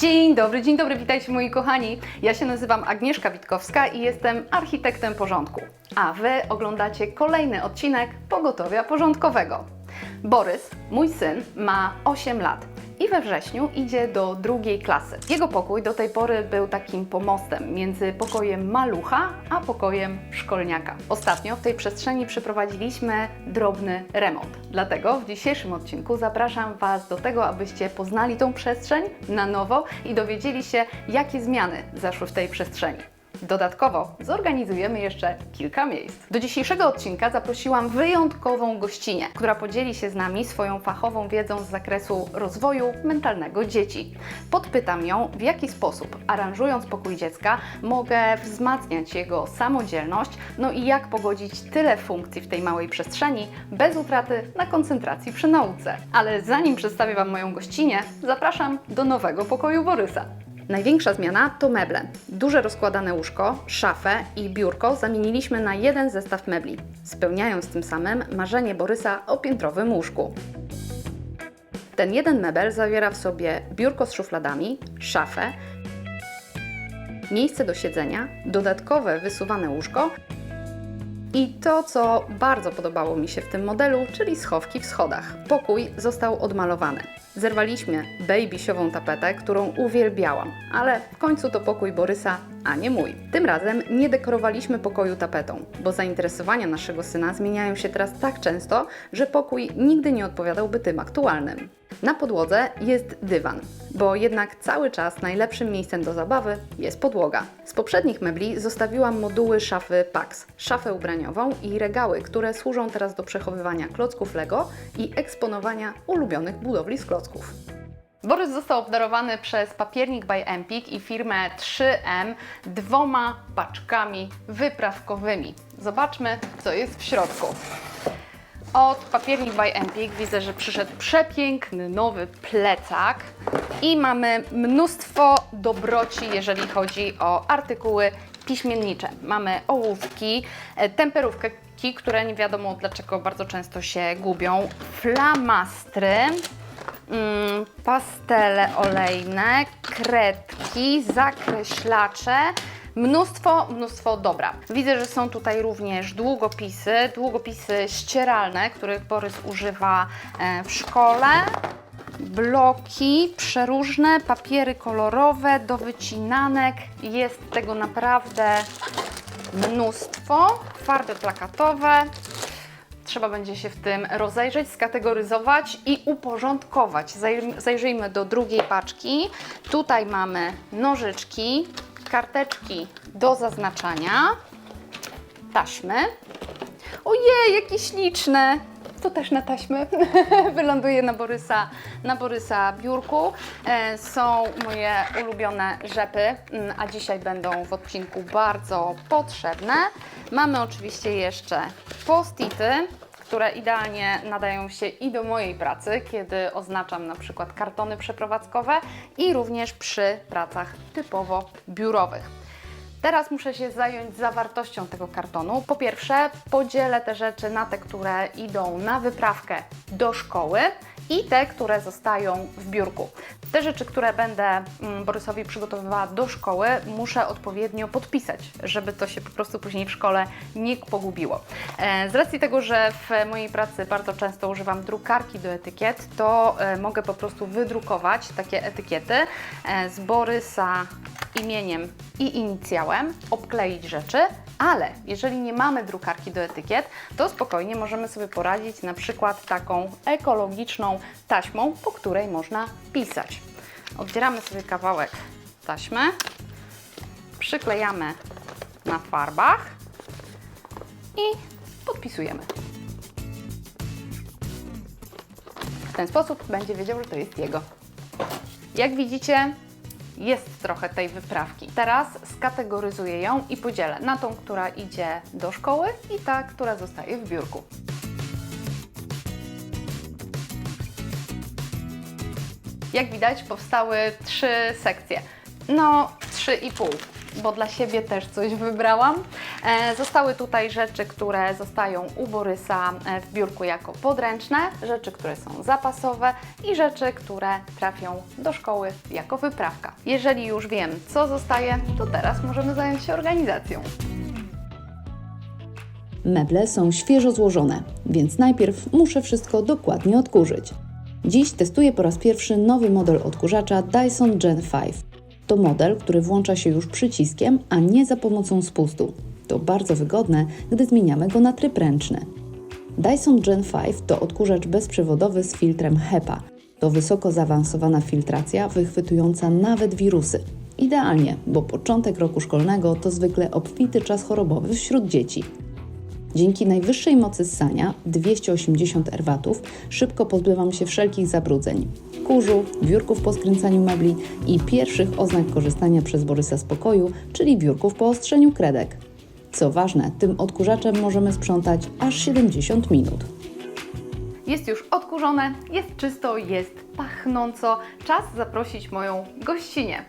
Dzień dobry, dzień dobry, witajcie moi kochani. Ja się nazywam Agnieszka Witkowska i jestem architektem porządku. A Wy oglądacie kolejny odcinek Pogotowia Porządkowego. Borys, mój syn, ma 8 lat i we wrześniu idzie do drugiej klasy. Jego pokój do tej pory był takim pomostem między pokojem malucha a pokojem szkolniaka. Ostatnio w tej przestrzeni przeprowadziliśmy drobny remont. Dlatego w dzisiejszym odcinku zapraszam Was do tego, abyście poznali tą przestrzeń na nowo i dowiedzieli się, jakie zmiany zaszły w tej przestrzeni. Dodatkowo zorganizujemy jeszcze kilka miejsc. Do dzisiejszego odcinka zaprosiłam wyjątkową gościnę, która podzieli się z nami swoją fachową wiedzą z zakresu rozwoju mentalnego dzieci. Podpytam ją, w jaki sposób, aranżując pokój dziecka, mogę wzmacniać jego samodzielność, no i jak pogodzić tyle funkcji w tej małej przestrzeni bez utraty na koncentracji przy nauce. Ale zanim przedstawię Wam moją gościnę, zapraszam do nowego pokoju Borysa. Największa zmiana to meble. Duże rozkładane łóżko, szafę i biurko zamieniliśmy na jeden zestaw mebli, spełniając tym samym marzenie Borysa o piętrowym łóżku. Ten jeden mebel zawiera w sobie biurko z szufladami, szafę, miejsce do siedzenia, dodatkowe wysuwane łóżko i to, co bardzo podobało mi się w tym modelu, czyli schowki w schodach. Pokój został odmalowany. Zerwaliśmy babysiową tapetę, którą uwielbiałam, ale w końcu to pokój Borysa, a nie mój. Tym razem nie dekorowaliśmy pokoju tapetą, bo zainteresowania naszego syna zmieniają się teraz tak często, że pokój nigdy nie odpowiadałby tym aktualnym. Na podłodze jest dywan, bo jednak cały czas najlepszym miejscem do zabawy jest podłoga. Z poprzednich mebli zostawiłam moduły szafy Pax, szafę ubraniową i regały, które służą teraz do przechowywania klocków Lego i eksponowania ulubionych budowli z klocków. Borys został obdarowany przez papiernik by Empik i firmę 3M dwoma paczkami wyprawkowymi. Zobaczmy, co jest w środku. Od Papiernik by Empik widzę, że przyszedł przepiękny nowy plecak i mamy mnóstwo dobroci, jeżeli chodzi o artykuły piśmiennicze. Mamy ołówki, e, temperówki, które nie wiadomo dlaczego bardzo często się gubią, flamastry, mm, pastele olejne, kredki, zakreślacze, Mnóstwo, mnóstwo dobra. Widzę, że są tutaj również długopisy, długopisy ścieralne, których Borys używa e, w szkole. Bloki przeróżne, papiery kolorowe do wycinanek. Jest tego naprawdę mnóstwo. Farby plakatowe. Trzeba będzie się w tym rozejrzeć, skategoryzować i uporządkować. Zaj- Zajrzyjmy do drugiej paczki. Tutaj mamy nożyczki, karteczki do zaznaczania, taśmy. Ojej, jakie śliczne! To też na taśmę wyląduje na Borysa, na Borysa biurku. E, są moje ulubione rzepy, mm, a dzisiaj będą w odcinku bardzo potrzebne. Mamy oczywiście jeszcze post-ity, które idealnie nadają się i do mojej pracy, kiedy oznaczam na przykład kartony przeprowadzkowe i również przy pracach typowo biurowych. Teraz muszę się zająć zawartością tego kartonu. Po pierwsze, podzielę te rzeczy na te, które idą na wyprawkę do szkoły i te, które zostają w biurku. Te rzeczy, które będę mm, Borysowi przygotowywała do szkoły, muszę odpowiednio podpisać, żeby to się po prostu później w szkole nie pogubiło. E, Z racji tego, że w mojej pracy bardzo często używam drukarki do etykiet, to e, mogę po prostu wydrukować takie etykiety e, z Borysa imieniem i inicjałem, obkleić rzeczy, ale jeżeli nie mamy drukarki do etykiet, to spokojnie możemy sobie poradzić na przykład taką ekologiczną taśmą, po której można pisać. Oddzieramy sobie kawałek taśmy, przyklejamy na farbach i podpisujemy. W ten sposób będzie wiedział, że to jest jego. Jak widzicie, jest trochę tej wyprawki. Teraz skategoryzuję ją i podzielę na tą, która idzie do szkoły i ta, która zostaje w biurku. Jak widać, powstały trzy sekcje. No, trzy i pół. bo dla siebie też coś wybrałam. E, zostały tutaj rzeczy, które zostają u Borysa e, w biurku jako podręczne, rzeczy, które są zapasowe i rzeczy, które trafią do szkoły jako wyprawka. Jeżeli już wiem, co zostaje, to teraz możemy zająć się organizacją. Meble są świeżo złożone, więc najpierw muszę wszystko dokładnie odkurzyć. Dziś testuję po raz pierwszy nowy model odkurzacza Dyson Gen 5. To model, który włącza się już przyciskiem, a nie za pomocą spustu. To bardzo wygodne, gdy zmieniamy go na tryb ręczny. Dyson Gen 5 to odkurzacz bezprzewodowy z filtrem HEPA. To wysoko zaawansowana filtracja wychwytująca nawet wirusy. Idealnie, bo początek roku szkolnego to zwykle obfity czas chorobowy wśród dzieci. Dzięki najwyższej mocy ssania 280 erwatów szybko pozbywam się wszelkich zabrudzeń, kurzu, wiórków po skręcaniu mebli i pierwszych oznak korzystania przez Borysa z pokoju, czyli wiórków po ostrzeniu kredek. Co ważne, tym odkurzaczem możemy sprzątać aż 70 minut. Jest już odkurzone, jest czysto, jest pachnąco. Czas zaprosić moją gościnię.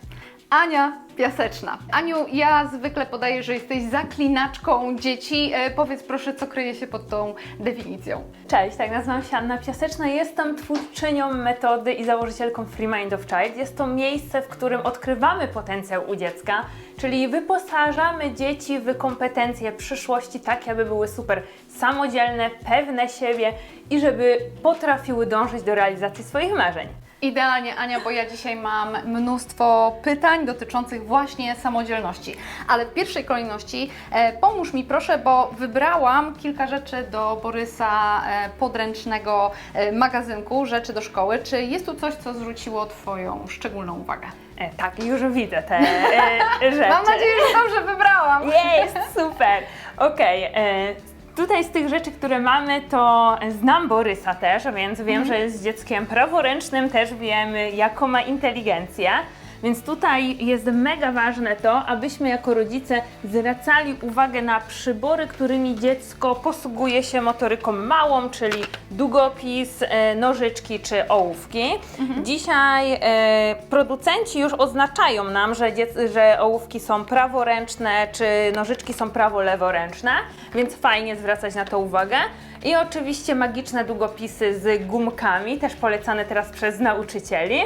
Ania Piaseczna. Aniu, ja zwykle podaję, że jesteś zaklinaczką dzieci. E, powiedz proszę, co kryje się pod tą definicją. Cześć, tak, nazywam się Anna Piaseczna. Jestem twórczynią metody i założycielką Free Mind of Child. Jest to miejsce, w którym odkrywamy potencjał u dziecka, czyli wyposażamy dzieci w kompetencje przyszłości, tak aby były super samodzielne, pewne siebie i żeby potrafiły dążyć do realizacji swoich marzeń. Idealnie, Ania, bo ja dzisiaj mam mnóstwo pytań dotyczących właśnie samodzielności. Ale w pierwszej kolejności e, pomóż mi proszę, bo wybrałam kilka rzeczy do Borysa e, podręcznego e, magazynku, rzeczy do szkoły. Czy jest tu coś, co zwróciło Twoją szczególną uwagę? E, tak, już widzę te e, rzeczy. Mam nadzieję, że dobrze wybrałam. Jest, super. Okej. e, Tutaj z tych rzeczy, które mamy, to znam Borysa też, więc wiem, że jest dzieckiem praworęcznym, też wiemy, jaką ma inteligencję. Więc tutaj jest mega ważne to, abyśmy jako rodzice zwracali uwagę na przybory, którymi dziecko posługuje się motoryką małą, czyli długopis, e, nożyczki czy ołówki. Dzisiaj e, producenci już oznaczają nam, że, że ołówki są praworęczne, czy nożyczki są prawo-leworęczne, więc fajnie zwracać na to uwagę. I oczywiście magiczne długopisy z gumkami, też polecane teraz przez nauczycieli.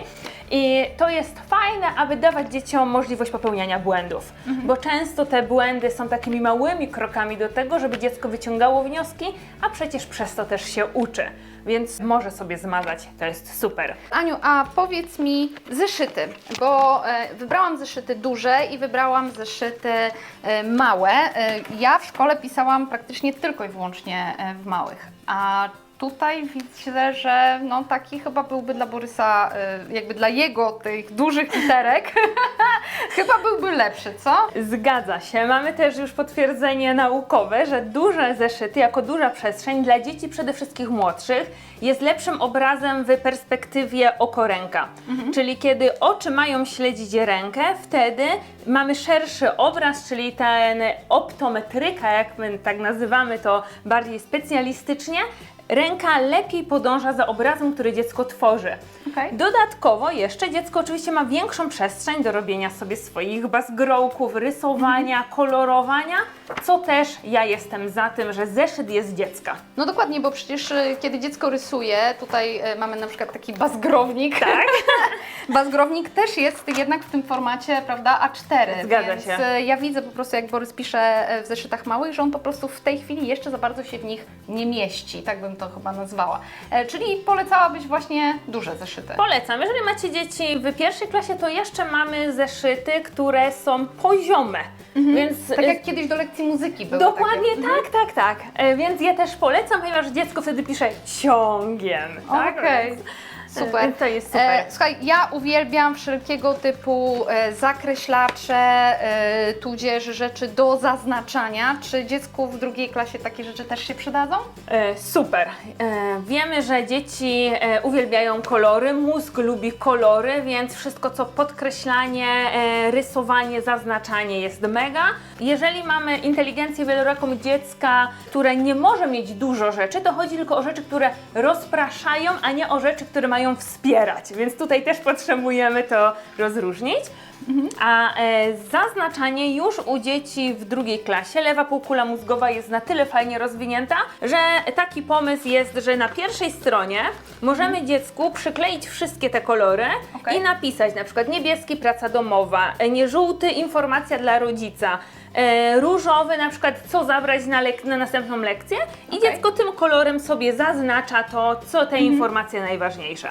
I to jest fajne, aby dawać dzieciom możliwość popełniania błędów, bo często te błędy są takimi małymi krokami do tego, żeby dziecko wyciągało wnioski, a przecież przez to też się uczy, więc może sobie zmazać, to jest super. Aniu, a powiedz mi zeszyty, bo e, wybrałam zeszyty duże i wybrałam zeszyty e, małe. E, ja w szkole pisałam praktycznie tylko i wyłącznie w małych, a tutaj widzę, że no taki chyba byłby dla Borysa, e, jakby dla jego tych dużych literek, chyba byłby lepszy, co? Zgadza się. Mamy też już potwierdzenie naukowe, że duże zeszyty, jako duża przestrzeń dla dzieci przede wszystkim młodszych, jest lepszym obrazem w perspektywie oko-ręka. Czyli kiedy oczy mają śledzić rękę, wtedy mamy szerszy obraz, czyli ten optometryka, jak my tak nazywamy to bardziej specjalistycznie, ręka lepiej podąża za obrazem, który dziecko tworzy. Okej. Dodatkowo jeszcze dziecko oczywiście ma większą przestrzeń do robienia sobie swoich bazgrołków, rysowania, kolorowania, co też ja jestem za tym, że zeszyt jest dziecka. No dokładnie, bo przecież e, kiedy dziecko rysuje, tutaj e, mamy na przykład taki bazgrownik. Tak? Bazgrownik też jest jednak w tym formacie, prawda, A4. Zgadza więc się. e, ja widzę po prostu, jak Borys pisze w zeszytach małych, że on po prostu w tej chwili jeszcze za bardzo się w nich nie mieści, tak bym to chyba nazwała. E, Czyli polecałabyś właśnie duże zeszyty. Polecam. Jeżeli macie dzieci w pierwszej klasie, to jeszcze mamy zeszyty, które są poziome. Więc Tak jak kiedyś do lekcji muzyki były. Dokładnie takie. tak, tak, tak. E, Więc ja też polecam, ponieważ dziecko wtedy pisze ciągiem. Tak? Okej. Więc, Super. e, To jest super. E, słuchaj, ja uwielbiam wszelkiego typu e, zakreślacze, e, tudzież rzeczy do zaznaczania. Czy dziecku w drugiej klasie takie rzeczy też się przydadzą? E, Super. E, Wiemy, że dzieci e, uwielbiają kolory, mózg lubi kolory, więc wszystko co podkreślanie, e, rysowanie, zaznaczanie jest mega. Jeżeli mamy inteligencję wieloraką dziecka, które nie może mieć dużo rzeczy, to chodzi tylko o rzeczy, które rozpraszają, a nie o rzeczy, które mają wspierać. Więc tutaj też potrzebujemy to rozróżnić. A e, zaznaczanie już u dzieci w drugiej klasie, lewa półkula mózgowa jest na tyle fajnie rozwinięta, że taki pomysł jest, że na pierwszej stronie możemy dziecku przykleić wszystkie te kolory Okej. i napisać na przykład niebieski praca domowa, e, nie żółty informacja dla rodzica, e, różowy na przykład co zabrać na, na następną lekcję i Okej. dziecko tym kolorem sobie zaznacza to, co te informacje najważniejsze.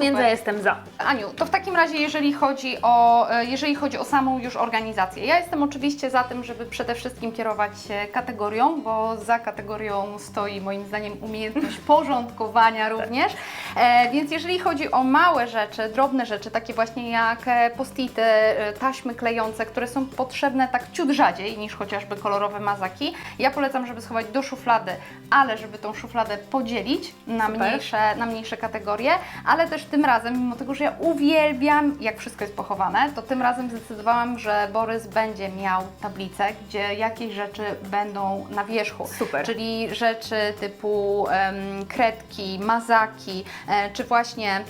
Więc ja jestem za. Aniu, to w takim razie, jeżeli chodzi, o, e, jeżeli chodzi o samą już organizację, ja jestem oczywiście za tym, żeby przede wszystkim kierować się kategorią, bo za kategorią stoi moim zdaniem umiejętność porządkowania również. E, więc jeżeli chodzi o małe rzeczy, drobne rzeczy, takie właśnie jak e, postity, e, taśmy klejące, które są potrzebne tak ciut rzadziej niż chociażby kolorowe mazaki, ja polecam, żeby schować do szuflady, ale żeby tą szufladę podzielić na Super. mniejsze, na mniejsze kategorie, ale też tym razem, mimo tego, że ja uwielbiam, jak wszystko jest pochowane, to tym razem zdecydowałam, że Borys będzie miał tablicę, gdzie jakieś rzeczy będą na wierzchu. Super. Czyli rzeczy typu em, kredki, mazaki, e, czy właśnie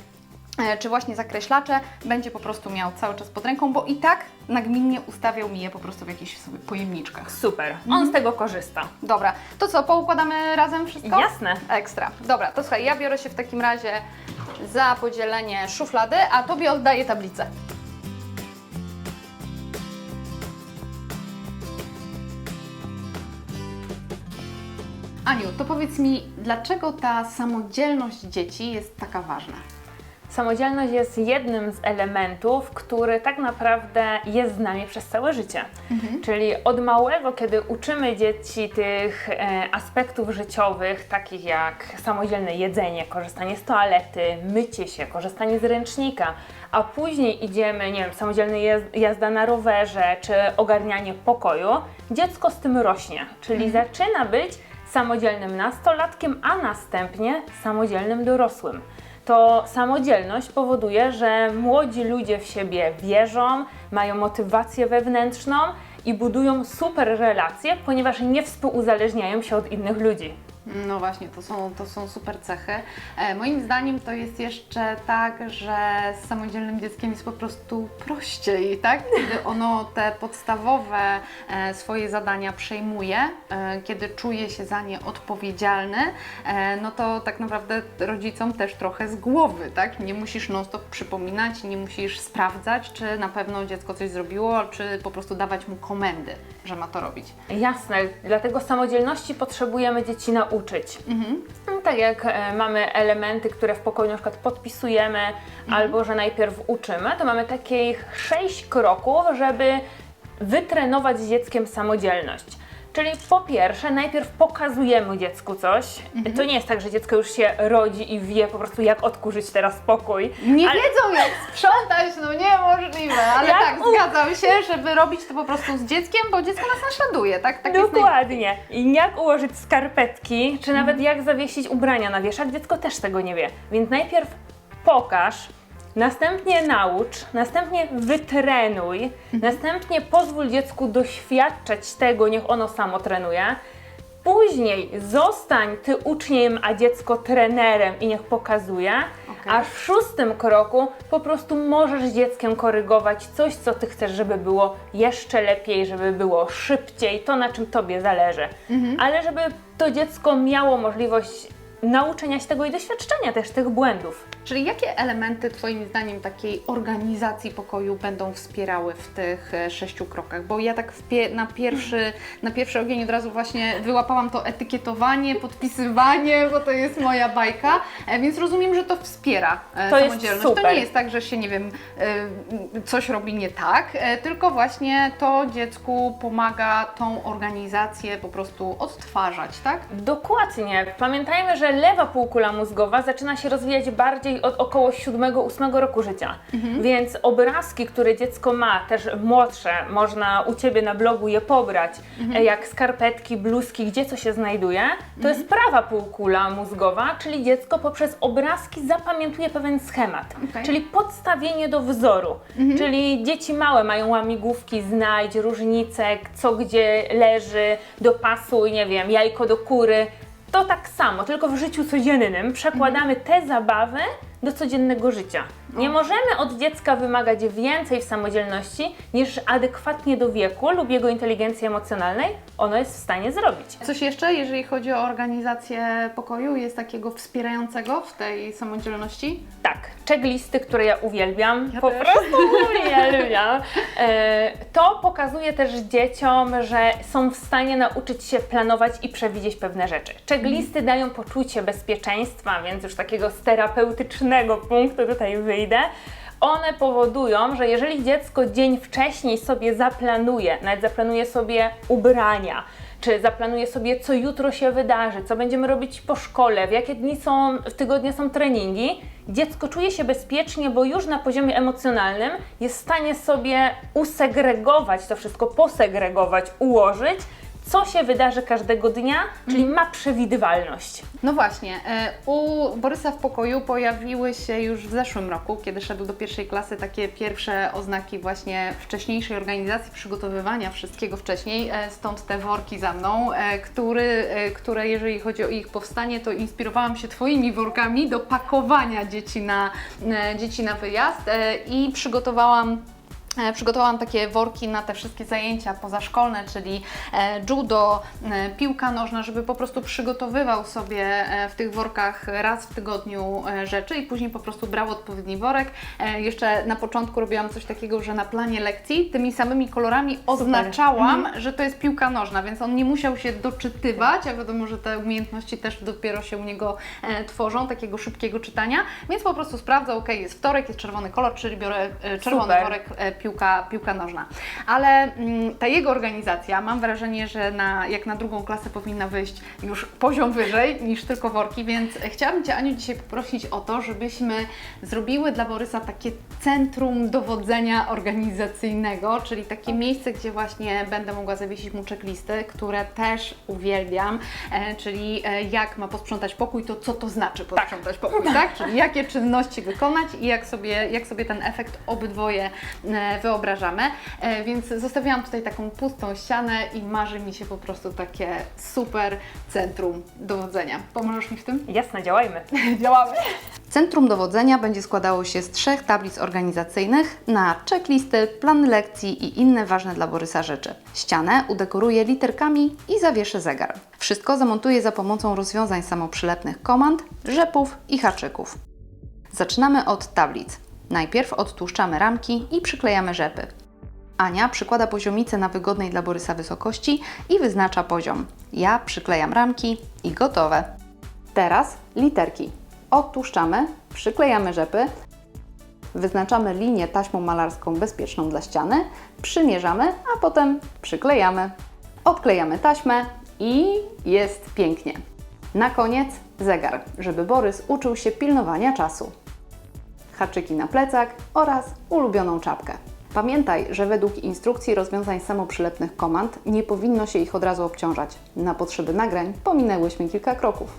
czy właśnie zakreślacze, będzie po prostu miał cały czas pod ręką, bo i tak nagminnie ustawiał mi je po prostu w jakichś sobie pojemniczkach. Super, on z tego korzysta. Dobra, to co, poukładamy razem wszystko? Jasne. Ekstra. Dobra, to słuchaj, ja biorę się w takim razie za podzielenie szuflady, a Tobie oddaję tablicę. Aniu, to powiedz mi, dlaczego ta samodzielność dzieci jest taka ważna? Samodzielność jest jednym z elementów, który tak naprawdę jest z nami przez całe życie. Czyli od małego, kiedy uczymy dzieci tych e, aspektów życiowych, takich jak samodzielne jedzenie, korzystanie z toalety, mycie się, korzystanie z ręcznika, a później idziemy, nie wiem, samodzielna jaz- jazda na rowerze czy ogarnianie pokoju, dziecko z tym rośnie, czyli zaczyna być samodzielnym nastolatkiem, a następnie samodzielnym dorosłym to samodzielność powoduje, że młodzi ludzie w siebie wierzą, mają motywację wewnętrzną i budują super relacje, ponieważ nie współuzależniają się od innych ludzi. No właśnie, to są, to są super cechy. E, moim zdaniem to jest jeszcze tak, że z samodzielnym dzieckiem jest po prostu prościej, tak? Kiedy ono te podstawowe e, swoje zadania przejmuje, e, kiedy czuje się za nie odpowiedzialny, e, no to tak naprawdę rodzicom też trochę z głowy, tak? Nie musisz non-stop przypominać, nie musisz sprawdzać, czy na pewno dziecko coś zrobiło, czy po prostu dawać mu komendy, że ma to robić. Jasne, dlatego samodzielności potrzebujemy dzieci nauczyć. No, tak jak e, mamy elementy, które w pokoju na przykład podpisujemy, albo że najpierw uczymy, to mamy takich sześć kroków, żeby wytrenować z dzieckiem samodzielność. Czyli po pierwsze, najpierw pokazujemy dziecku coś. To nie jest tak, że dziecko już się rodzi i wie po prostu jak odkurzyć teraz pokój. Nie Ale- wiedzą jak sprzątać, no niemożliwe, ale Jak tak, u- zgadzam się, żeby robić to po prostu z dzieckiem, bo dziecko nas naśladuje, tak? tak Dokładnie. I jak ułożyć skarpetki, czy nawet jak zawiesić ubrania na wieszak, dziecko też tego nie wie. Więc najpierw pokaż, następnie naucz, następnie wytrenuj, następnie pozwól dziecku doświadczać tego, niech ono samo trenuje. Później zostań ty uczniem, a dziecko trenerem i niech pokazuje. Okej. A w szóstym kroku po prostu możesz dzieckiem korygować coś, co ty chcesz, żeby było jeszcze lepiej, żeby było szybciej, to na czym tobie zależy. Ale żeby to dziecko miało możliwość nauczenia się tego i doświadczenia też tych błędów. Czyli jakie elementy Twoim zdaniem takiej organizacji pokoju będą wspierały w tych e, sześciu krokach? Bo ja tak na, pierwszy, na pierwszy ogień od razu właśnie wyłapałam to etykietowanie, podpisywanie, bo to jest moja bajka, e, więc rozumiem, że to wspiera e, To jest samodzielność. To super. nie jest tak, że się, nie wiem, coś robi nie tak, tylko właśnie to dziecku pomaga tą organizację po prostu odtwarzać, tak? Dokładnie. Pamiętajmy, że lewa półkula mózgowa zaczyna się rozwijać bardziej od około 7-8 roku życia. Więc obrazki, które dziecko ma, też młodsze, można u Ciebie na blogu je pobrać, e, jak skarpetki, bluzki, gdzie co się znajduje, to jest prawa półkula mózgowa, czyli dziecko poprzez obrazki zapamiętuje pewien schemat, Okej. czyli podstawienie do wzoru. Czyli dzieci małe mają łamigłówki, znajdź, różnicek, co gdzie leży, dopasuj, nie wiem, jajko do kury. To tak samo, tylko w życiu codziennym przekładamy te zabawy do codziennego życia. Nie możemy od dziecka wymagać więcej w samodzielności niż adekwatnie do wieku lub jego inteligencji emocjonalnej ono jest w stanie zrobić. Coś jeszcze, jeżeli chodzi o organizację pokoju, jest takiego wspierającego w tej samodzielności? Tak, checklisty, które ja uwielbiam, Ja po też. prostu uwielbiam. E, To pokazuje też dzieciom, że są w stanie nauczyć się planować i przewidzieć pewne rzeczy. Checklisty dają poczucie bezpieczeństwa, więc już takiego z terapeutycznego punktu tutaj wyjdę. One powodują, że jeżeli dziecko dzień wcześniej sobie zaplanuje, nawet zaplanuje sobie ubrania, czy zaplanuje sobie, co jutro się wydarzy, co będziemy robić po szkole, w jakie dni są, w tygodnie są treningi, dziecko czuje się bezpiecznie, bo już na poziomie emocjonalnym jest w stanie sobie usegregować to wszystko, posegregować, ułożyć, co się wydarzy każdego dnia, czyli ma przewidywalność. No właśnie, e, u Borysa w pokoju pojawiły się już w zeszłym roku, kiedy szedł do pierwszej klasy, takie pierwsze oznaki właśnie wcześniejszej organizacji, przygotowywania wszystkiego wcześniej, e, stąd te worki za mną, e, który, które jeżeli chodzi o ich powstanie, to inspirowałam się Twoimi workami do pakowania dzieci na, dzieci na wyjazd i przygotowałam Przygotowałam takie worki na te wszystkie zajęcia pozaszkolne, czyli e, judo, e, piłka nożna, żeby po prostu przygotowywał sobie e, w tych workach raz w tygodniu e, rzeczy i później po prostu brał odpowiedni worek. E, Jeszcze na początku robiłam coś takiego, że na planie lekcji tymi samymi kolorami oznaczałam, że to jest piłka nożna, więc on nie musiał się doczytywać, a wiadomo, że te umiejętności też dopiero się u niego e, tworzą, takiego szybkiego czytania, więc po prostu sprawdzał, ok, jest wtorek, jest czerwony kolor, czyli biorę e, czerwony Super. worek e, piłka, piłka nożna. Ale mm, ta jego organizacja, mam wrażenie, że na, jak na drugą klasę powinna wyjść już poziom wyżej niż tylko worki, więc chciałabym Cię, Aniu, dzisiaj poprosić o to, żebyśmy zrobiły dla Borysa takie centrum dowodzenia organizacyjnego, czyli takie miejsce, gdzie właśnie będę mogła zawiesić mu checklisty, które też uwielbiam, e, czyli e, jak ma posprzątać pokój, to co to znaczy posprzątać pokój, tak? Czyli jakie czynności wykonać i jak sobie, jak sobie ten efekt obydwoje e, wyobrażamy. E, Więc zostawiłam tutaj taką pustą ścianę i marzy mi się po prostu takie super centrum dowodzenia. Pomożesz mi w tym? Jasne, działajmy. Działamy! Centrum dowodzenia będzie składało się z trzech tablic organizacyjnych na checklisty, plany lekcji i inne ważne dla Borysa rzeczy. Ścianę udekoruję literkami i zawieszę zegar. Wszystko zamontuję za pomocą rozwiązań samoprzylepnych komand, rzepów i haczyków. Zaczynamy od tablic. Najpierw odtłuszczamy ramki i przyklejamy rzepy. Ania przykłada poziomicę na wygodnej dla Borysa wysokości i wyznacza poziom. Ja przyklejam ramki i gotowe. Teraz literki. Odtłuszczamy, przyklejamy rzepy, wyznaczamy linię taśmą malarską bezpieczną dla ściany, przymierzamy, a potem przyklejamy. Odklejamy taśmę i jest pięknie. Na koniec zegar, żeby Borys uczył się pilnowania czasu haczyki na plecak oraz ulubioną czapkę. Pamiętaj, że według instrukcji rozwiązań samoprzylepnych komand nie powinno się ich od razu obciążać. Na potrzeby nagrań pominęłyśmy kilka kroków.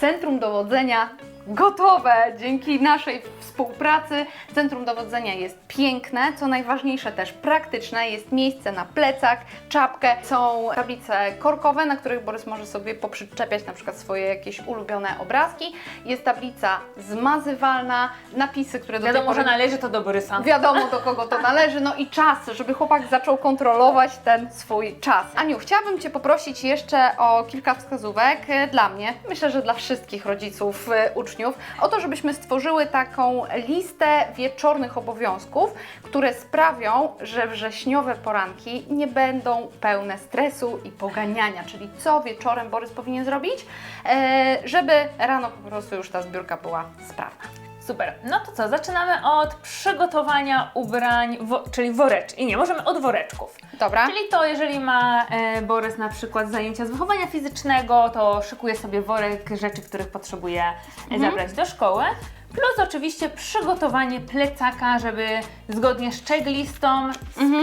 Centrum dowodzenia gotowe dzięki naszej współpracy. Centrum dowodzenia jest piękne, co najważniejsze też praktyczne. Jest miejsce na plecach, czapkę, są tablice korkowe, na których Borys może sobie poprzyczepiać na przykład swoje jakieś ulubione obrazki. Jest tablica zmazywalna, napisy, które do tej Wiadomo, pory że należy to do Borysa. Wiadomo, do kogo to należy, no i czas, żeby chłopak zaczął kontrolować ten swój czas. Aniu, chciałabym Cię poprosić jeszcze o kilka wskazówek dla mnie, myślę, że dla wszystkich rodziców, e, uczniów, o to, żebyśmy stworzyły taką listę wieczornych obowiązków, które sprawią, że wrześniowe poranki nie będą pełne stresu i poganiania, czyli co wieczorem Borys powinien zrobić, e, żeby rano po prostu już ta zbiórka była sprawna. Super. No to co, zaczynamy od przygotowania ubrań, wo, czyli woreczki. I nie, możemy od woreczków. Dobra? Czyli to, jeżeli ma e, Borys na przykład zajęcia z wychowania fizycznego, to szykuje sobie worek rzeczy, których potrzebuje e, zabrać do szkoły. Plus oczywiście przygotowanie plecaka, żeby zgodnie z checklistą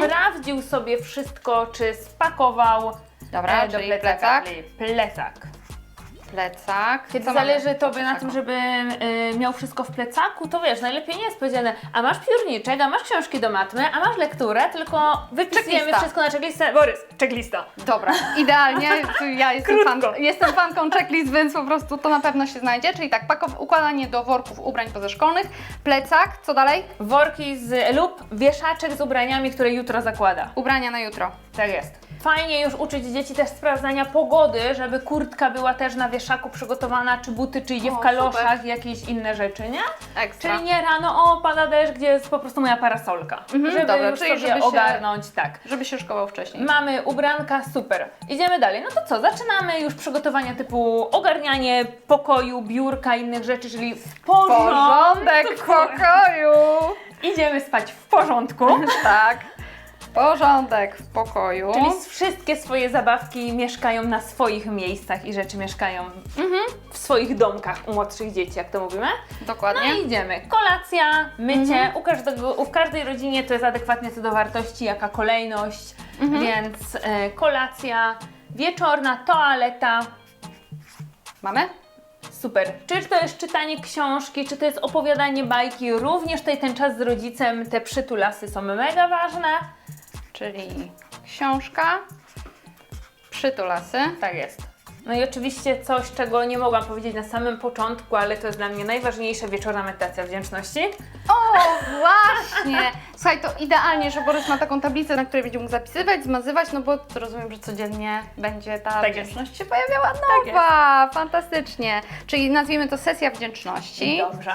sprawdził sobie wszystko, czy spakował Dobra, e, do czyli plecaka. plecak. Czyli plecak. Plecak. Kiedy Co zależy tobie na tym, żeby y, miał wszystko w plecaku, to wiesz, najlepiej nie jest powiedziane, a masz piórniczek, a masz książki do matmy, a masz lekturę, tylko wypisujemy Checklista. wszystko na checklistę. Borys, checklista. Dobra, idealnie. Ja jestem, fan, jestem fanką checklist, więc po prostu to na pewno się znajdzie. Czyli tak, pakow- układanie do worków ubrań pozaszkolnych, plecak, co dalej? Worki z lub wieszaczek z ubraniami, które jutro zakłada. Ubrania na jutro. Tak jest. Fajnie już uczyć dzieci też sprawdzania pogody, żeby kurtka była też na wieszaku przygotowana, czy buty, czy idzie O, w kaloszach, jakieś inne rzeczy, nie? Ekstra. Czyli nie rano, o pada deszcz, gdzie jest po prostu moja parasolka. Mhm, żeby dobra, już czyli sobie żeby się- ogarnąć, tak. Żeby się szkołał wcześniej. Mamy ubranka, super. Idziemy dalej. No to co? Zaczynamy już przygotowania typu ogarnianie pokoju, biurka, innych rzeczy, czyli w porządku. Porządek w pokoju. Idziemy spać w porządku. tak. Porządek w pokoju. Czyli wszystkie swoje zabawki mieszkają na swoich miejscach i rzeczy mieszkają w swoich domkach u młodszych dzieci, jak to mówimy. No Dokładnie. i idziemy. Kolacja, mycie. U, każdego, u każdej rodzinie to jest adekwatnie co do wartości, jaka kolejność. Więc e, kolacja, wieczorna, toaleta. Mamy? Super. Czy to jest czytanie książki, czy to jest opowiadanie bajki, również tutaj ten czas z rodzicem, te przytulasy są mega ważne. Czyli książka, przytulasy. Tak jest. No i oczywiście coś, czego nie mogłam powiedzieć na samym początku, ale to jest dla mnie najważniejsze, wieczorna medytacja wdzięczności. O, właśnie! Słuchaj, to idealnie, że Borys ma taką tablicę, na której będzie mógł zapisywać, zmazywać, no bo rozumiem, że codziennie będzie ta Tak jest. wdzięczność się pojawiała Tak nowa. Fantastycznie. Czyli nazwijmy to sesja wdzięczności. Dobrze.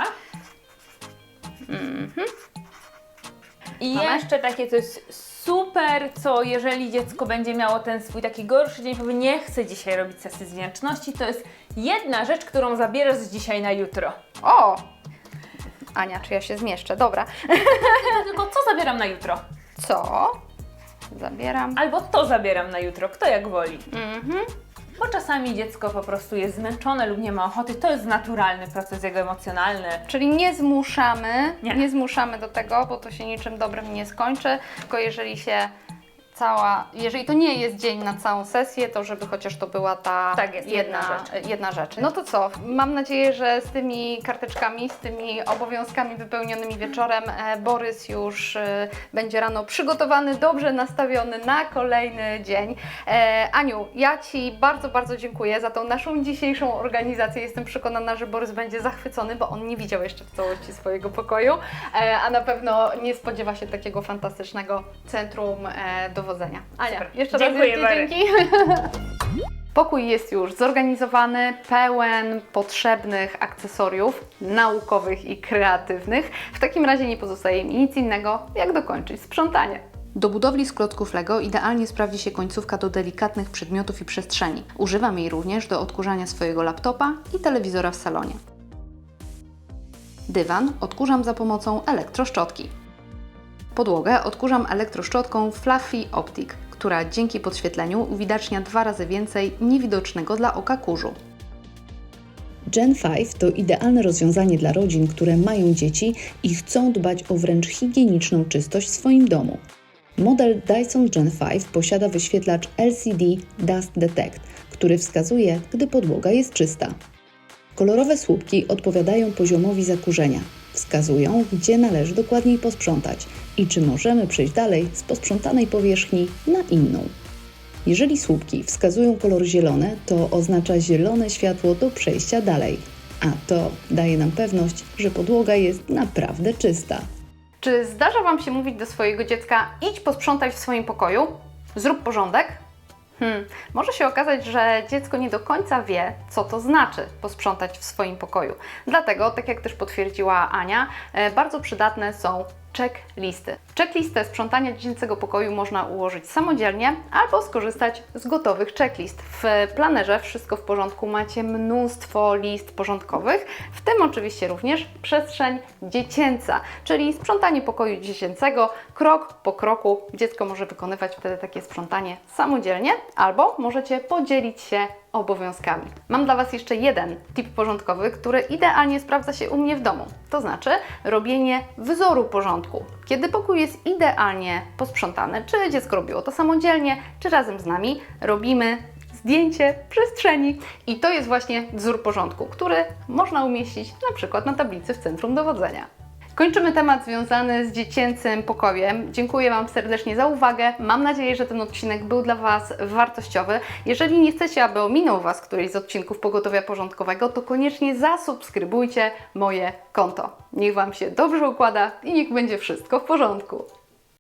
I Mamy? jeszcze takie coś super, co jeżeli dziecko będzie miało ten swój taki gorszy dzień, powie nie chcę dzisiaj robić sesji wdzięczności, to jest jedna rzecz, którą zabierasz z dzisiaj na jutro. O! Ania, czy ja się zmieszczę? Dobra. Tylko co zabieram na jutro? Co? Zabieram. Albo to zabieram na jutro, kto jak woli. Mhm. Bo czasami dziecko po prostu jest zmęczone lub nie ma ochoty. To jest naturalny proces jego emocjonalny. Czyli nie zmuszamy, Nie. nie. zmuszamy do tego, bo to się niczym dobrym nie skończy, tylko jeżeli się cała, jeżeli to nie jest dzień na całą sesję, to żeby chociaż to była ta Tak jest, jedna, jedna rzecz. jedna rzecz. No to co, mam nadzieję, że z tymi karteczkami, z tymi obowiązkami wypełnionymi wieczorem e, Borys już e, będzie rano przygotowany, dobrze nastawiony na kolejny dzień. E, Aniu, ja Ci bardzo, bardzo dziękuję za tą naszą dzisiejszą organizację. Jestem przekonana, że Borys będzie zachwycony, bo on nie widział jeszcze w całości swojego pokoju, a na pewno nie spodziewa się takiego fantastycznego centrum e, dowodzenia. Ania, Super. jeszcze Dziękuję, raz wielkie dzięki. Pokój jest już zorganizowany, pełen potrzebnych akcesoriów naukowych i kreatywnych. W takim razie nie pozostaje mi nic innego, jak dokończyć sprzątanie. Do budowli z klocków Lego idealnie sprawdzi się końcówka do delikatnych przedmiotów i przestrzeni. Używam jej również do odkurzania swojego laptopa i telewizora w salonie. Dywan odkurzam za pomocą elektroszczotki. Podłogę odkurzam elektroszczotką Fluffy Optic, która dzięki podświetleniu uwidacznia dwa razy więcej niewidocznego dla oka kurzu. Gen 5 to idealne rozwiązanie dla rodzin, które mają dzieci i chcą dbać o wręcz higieniczną czystość w swoim domu. Model Dyson Gen 5 posiada wyświetlacz LCD Dust Detect, który wskazuje, gdy podłoga jest czysta. Kolorowe słupki odpowiadają poziomowi zakurzenia, wskazują, gdzie należy dokładniej posprzątać i czy możemy przejść dalej z posprzątanej powierzchni na inną. Jeżeli słupki wskazują kolor zielony, to oznacza zielone światło do przejścia dalej, a to daje nam pewność, że podłoga jest naprawdę czysta. Czy zdarza Wam się mówić do swojego dziecka: idź posprzątaj w swoim pokoju, zrób porządek? Hmm, może się okazać, że dziecko nie do końca wie, co to znaczy posprzątać w swoim pokoju. Dlatego, tak jak też potwierdziła Ania, e, bardzo przydatne są checklisty. Checklistę sprzątania dziecięcego pokoju można ułożyć samodzielnie albo skorzystać z gotowych checklist. W planerze Wszystko w porządku macie mnóstwo list porządkowych, w tym oczywiście również przestrzeń dziecięca, czyli sprzątanie pokoju dziecięcego krok po kroku. Dziecko może wykonywać wtedy takie sprzątanie samodzielnie albo możecie podzielić się obowiązkami. Mam dla Was jeszcze jeden tip porządkowy, który idealnie sprawdza się u mnie w domu. To znaczy robienie wzoru porządku. Kiedy pokój jest idealnie posprzątany, czy dziecko robiło to samodzielnie, czy razem z nami, robimy zdjęcie przestrzeni. I to jest właśnie wzór porządku, który można umieścić na przykład na tablicy w centrum dowodzenia. Kończymy temat związany z dziecięcym pokojem. Dziękuję Wam serdecznie za uwagę. Mam nadzieję, że ten odcinek był dla Was wartościowy. Jeżeli nie chcecie, aby ominął Was któryś z odcinków Pogotowia Porządkowego, to koniecznie zasubskrybujcie moje konto. Niech Wam się dobrze układa i niech będzie wszystko w porządku.